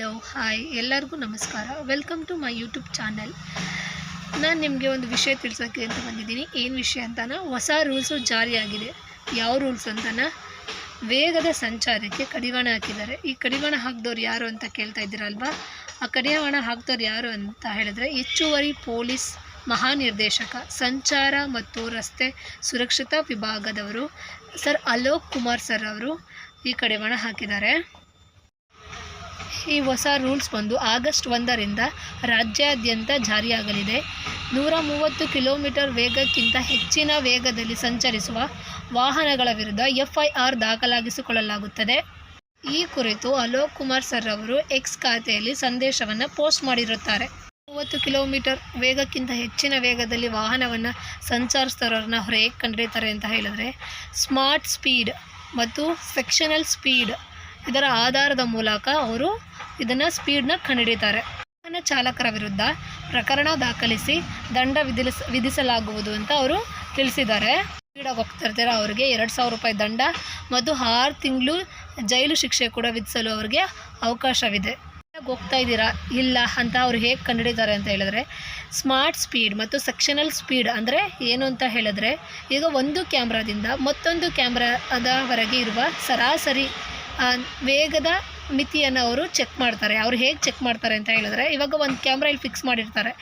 Hello, hi, ಎಲ್ಲರಿಗೂ ನಮಸ್ಕಾರ. Welcome to my YouTube channel ನಾನು ನಿಮಗೆ ಒಂದು ವಿಷಯ ತಿಳಿಸೋಕ್ಕೆ ಅಂತ ಬಂದಿದ್ದೀನಿ. ಏನು ವಿಷಯ ಅಂತಾನೆ? ಹೊಸ ರೂಲ್ಸು ಜಾರಿಯಾಗಿದೆ ಯಾವ ರೂಲ್ಸ್ ಅಂತಾನೆ? ವೇಗದ ಸಂಚಾರಕ್ಕೆ ಕಡಿವಾಣ ಹಾಕಿದ್ದಾರೆ. ಈ ಕಡಿವಾಣ ಹಾಕಿದವ್ರು ಯಾರು ಅಂತ ಕೇಳ್ತಾ ಇದ್ದೀರಲ್ವಾ? ಆ ಕಡಿವಾಣ ಹಾಕಿದವ್ರು ಯಾರು ಅಂತ ಹೇಳಿದ್ರೆ ಹೆಚ್ಚುವರಿ ಪೊಲೀಸ್ ಮಹಾನಿರ್ದೇಶಕ, ಸಂಚಾರ ಮತ್ತು ರಸ್ತೆ ಸುರಕ್ಷತಾ ವಿಭಾಗದವರು ಸರ್ ಅಲೋಕ್ ಕುಮಾರ್ ಸರ್ ಅವರು ಈ ಕಡಿವಾಣ ಹಾಕಿದ್ದಾರೆ. ಈ ಹೊಸ ರೂಲ್ಸ್ ಬಂದು ಆಗಸ್ಟ್ ಒಂದರಿಂದ ರಾಜ್ಯಾದ್ಯಂತ ಜಾರಿಯಾಗಲಿದೆ. ನೂರ ಮೂವತ್ತು ಕಿಲೋಮೀಟರ್ ವೇಗಕ್ಕಿಂತ ಹೆಚ್ಚಿನ ವೇಗದಲ್ಲಿ ಸಂಚರಿಸುವ ವಾಹನಗಳ ವಿರುದ್ಧ ಎಫ್ಐಆರ್ ದಾಖಲಾಗಿಸಿಕೊಳ್ಳಲಾಗುತ್ತದೆ. ಈ ಕುರಿತು ಅಲೋಕ್ ಕುಮಾರ್ ಸರ್ ಅವರು ಎಕ್ಸ್ ಖಾತೆಯಲ್ಲಿ ಸಂದೇಶವನ್ನು ಪೋಸ್ಟ್ ಮಾಡಿರುತ್ತಾರೆ. ಮೂವತ್ತು ಕಿಲೋಮೀಟರ್ ವೇಗಕ್ಕಿಂತ ಹೆಚ್ಚಿನ ವೇಗದಲ್ಲಿ ವಾಹನವನ್ನು ಸಂಚರಿಸ್ತಾರವ್ರನ್ನ ಅವ್ರು ಹೇಗೆ ಕಂಡಿರ್ತಾರೆ ಅಂತ ಹೇಳಿದ್ರೆ, ಸ್ಮಾರ್ಟ್ ಸ್ಪೀಡ್ ಮತ್ತು ಸೆಕ್ಷನಲ್ ಸ್ಪೀಡ್ ಇದರ ಆಧಾರದ ಮೂಲಕ ಅವರು ಇದನ್ನು ಸ್ಪೀಡ್ನ ಕಂಡುಹಿಡಿತಾರೆ ವಾಹನ ಚಾಲಕರ ವಿರುದ್ಧ ಪ್ರಕರಣ ದಾಖಲಿಸಿ ದಂಡ ವಿಧಿಸ್ ವಿಧಿಸಲಾಗುವುದು ಅಂತ ಅವರು ತಿಳಿಸಿದ್ದಾರೆ. ಸ್ಪೀಡಾಗಿ ಹೋಗ್ತಾ ಇರ್ತಾರೆ ಅವರಿಗೆ ಎರಡು ಸಾವಿರ ರೂಪಾಯಿ ದಂಡ ಮತ್ತು ಆರು ತಿಂಗಳು ಜೈಲು ಶಿಕ್ಷೆ ಕೂಡ ವಿಧಿಸಲು ಅವರಿಗೆ ಅವಕಾಶವಿದೆ. ಹೋಗ್ತಾ ಇದ್ದೀರಾ? ಇಲ್ಲ ಅಂತ ಅವ್ರು ಹೇಗೆ ಕಂಡುಹಿಡಿತಾರೆ ಅಂತ ಹೇಳಿದ್ರೆ, ಸ್ಮಾರ್ಟ್ ಸ್ಪೀಡ್ ಮತ್ತು ಸೆಕ್ಷನಲ್ ಸ್ಪೀಡ್ ಅಂದರೆ ಏನು ಅಂತ ಹೇಳಿದ್ರೆ, ಈಗ ಒಂದು ಕ್ಯಾಮ್ರಾದಿಂದ ಮತ್ತೊಂದು ಕ್ಯಾಮ್ರಾದವರೆಗೆ ಇರುವ ಸರಾಸರಿ ಆ, ವೇಗದ ಮಿತಿಯನ್ನು ಅವರು ಚೆಕ್ ಮಾಡ್ತಾರೆ. ಅವ್ರು ಹೇಗೆ ಚೆಕ್ ಮಾಡ್ತಾರೆ ಅಂತ ಹೇಳಿದ್ರೆ, ಇವಾಗ ಒಂದು ಕ್ಯಾಮ್ರಾ ಇಲ್ಲಿ ಫಿಕ್ಸ್ ಮಾಡಿರ್ತಾರೆ.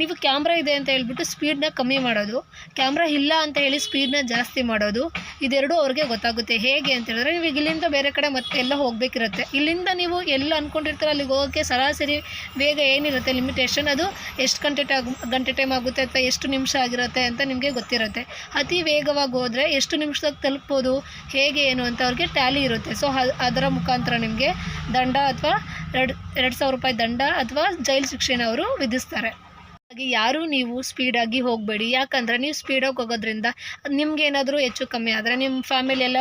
ನೀವು ಕ್ಯಾಮ್ರಾ ಇದೆ ಅಂತ ಹೇಳ್ಬಿಟ್ಟು ಸ್ಪೀಡ್ನ ಕಮ್ಮಿ ಮಾಡೋದು ಕ್ಯಾಮ್ರಾ ಇಲ್ಲ ಅಂತ ಹೇಳಿ ಸ್ಪೀಡ್ನ ಜಾಸ್ತಿ ಮಾಡೋದು, ಇದೆರಡು ಅವ್ರಿಗೆ ಗೊತ್ತಾಗುತ್ತೆ. ಹೇಗೆ ಅಂತ ಹೇಳಿದ್ರೆ, ನೀವು ಇಲ್ಲಿಂದ ಬೇರೆ ಕಡೆ ಮತ್ತೆ ಎಲ್ಲ ಹೋಗಬೇಕಿರುತ್ತೆ. ಇಲ್ಲಿಂದ ನೀವು ಎಲ್ಲ ಅಂದ್ಕೊಂಡಿರ್ತೀರ ಅಲ್ಲಿಗೆ ಹೋಗೋಕ್ಕೆ ಸರಾಸರಿ ವೇಗ ಏನಿರುತ್ತೆ ಲಿಮಿಟೇಷನ್ ಅದು ಎಷ್ಟು ಗಂಟೆ ಗಂಟೆ ಟೈಮ್ ಆಗುತ್ತೆ ಅಥವಾ ಎಷ್ಟು ನಿಮಿಷ ಆಗಿರುತ್ತೆ ಅಂತ ನಿಮಗೆ ಗೊತ್ತಿರುತ್ತೆ. ಅತಿ ವೇಗವಾಗಿ ಹೋದರೆ ಎಷ್ಟು ನಿಮಿಷದಾಗ ತಲುಪ್ಬೋದು, ಹೇಗೆ ಏನು ಅಂತ ಅವ್ರಿಗೆ ಟ್ಯಾಲಿ ಇರುತ್ತೆ. ಸೊ ಅದರ ಮುಖಾಂತರ ನಿಮಗೆ ದಂಡ ಅಥವಾ ಎರಡು ಎರಡು ಸಾವಿರ ರೂಪಾಯಿ ದಂಡ ಅಥವಾ ಜೈಲು ಶಿಕ್ಷೆನ ಅವರು ವಿಧಿಸ್ತಾರೆ. ಹಾಗೆ ಯಾರೂ ನೀವು ಸ್ಪೀಡಾಗಿ ಹೋಗಬೇಡಿ. ಯಾಕಂದರೆ ನೀವು ಸ್ಪೀಡಾಗಿ ಹೋಗೋದ್ರಿಂದ ನಿಮ್ಗೆ ಏನಾದರೂ ಹೆಚ್ಚು ಕಮ್ಮಿ ಆದರೆ ನಿಮ್ಮ ಫ್ಯಾಮಿಲಿ ಎಲ್ಲ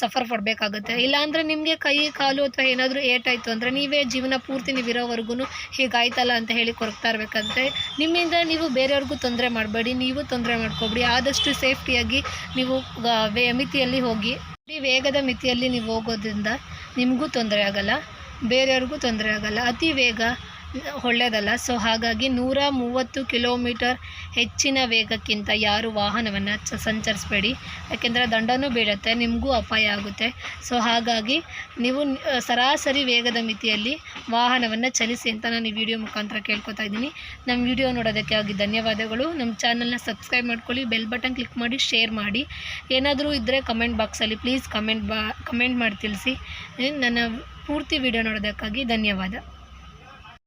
ಸಫರ್ ಪಡಬೇಕಾಗುತ್ತೆ. ಇಲ್ಲಾಂದರೆ ನಿಮಗೆ ಕೈ, ಕಾಲು ಅಥವಾ ಏನಾದರೂ ಏಟಾಯಿತು ಅಂದರೆ ನೀವೇ ಜೀವನ ಪೂರ್ತಿ ನೀವು ಇರೋವರೆಗೂ ಹೀಗಾಯ್ತಲ್ಲ ಅಂತ ಹೇಳಿ ಕೊರಗ್ತಾ ಇರಬೇಕಂತೆ ನಿಮ್ಮಿಂದ ನೀವು ಬೇರೆಯವ್ರಿಗೂ ತೊಂದರೆ ಮಾಡಬೇಡಿ. ನೀವು ತೊಂದರೆ ಮಾಡ್ಕೊಬೇಡಿ. ಆದಷ್ಟು ಸೇಫ್ಟಿಯಾಗಿ ನೀವು ವೇ ಮಿತಿಯಲ್ಲಿ ಹೋಗಿ. ವೇಗದ ಮಿತಿಯಲ್ಲಿ ನೀವು ಹೋಗೋದ್ರಿಂದ ನಿಮಗೂ ತೊಂದರೆ ಆಗಲ್ಲ ಬೇರೆಯವ್ರಿಗೂ ತೊಂದರೆ ಆಗಲ್ಲ. ಅತಿ ವೇಗ ಒಳ್ಳೆಯದಲ್ಲ. ಸೊ ಹಾಗಾಗಿ ನೂರ ಮೂವತ್ತು ಕಿಲೋಮೀಟರ್ ಹೆಚ್ಚಿನ ವೇಗಕ್ಕಿಂತ ಯಾರು ವಾಹನವನ್ನು ಚ, ಸಂಚರಿಸಬೇಡಿ. ಯಾಕೆಂದರೆ ದಂಡನೂ ಬೀಳುತ್ತೆ, ನಿಮಗೂ ಅಪಾಯ ಆಗುತ್ತೆ. ಸೊ ಹಾಗಾಗಿ ನೀವು ಸರಾಸರಿ ವೇಗದ ಮಿತಿಯಲ್ಲಿ ವಾಹನವನ್ನು ಚಲಿಸಿ ಅಂತ ನಾನು ಈ ವಿಡಿಯೋ ಮುಖಾಂತರ ಕೇಳ್ಕೊತಾ ಇದ್ದೀನಿ. ನಮ್ಮ ವಿಡಿಯೋ ನೋಡೋದಕ್ಕೆ ಆಗಿ ಧನ್ಯವಾದಗಳು. ನಮ್ಮ ಚಾನಲ್ನ ಸಬ್ಸ್ಕ್ರೈಬ್ ಮಾಡ್ಕೊಳ್ಳಿ ಬೆಲ್ ಬಟನ್ ಕ್ಲಿಕ್ ಮಾಡಿ ಶೇರ್ ಮಾಡಿ. ಏನಾದರೂ ಇದ್ದರೆ ಕಮೆಂಟ್ ಬಾಕ್ಸಲ್ಲಿ ಪ್ಲೀಸ್ ಕಮೆಂಟ್ ಬಾ ಕಮೆಂಟ್ ಮಾಡಿ ತಿಳಿಸಿ. ನನ್ನ ಪೂರ್ತಿ ವಿಡಿಯೋ ನೋಡೋದಕ್ಕಾಗಿ ಧನ್ಯವಾದ.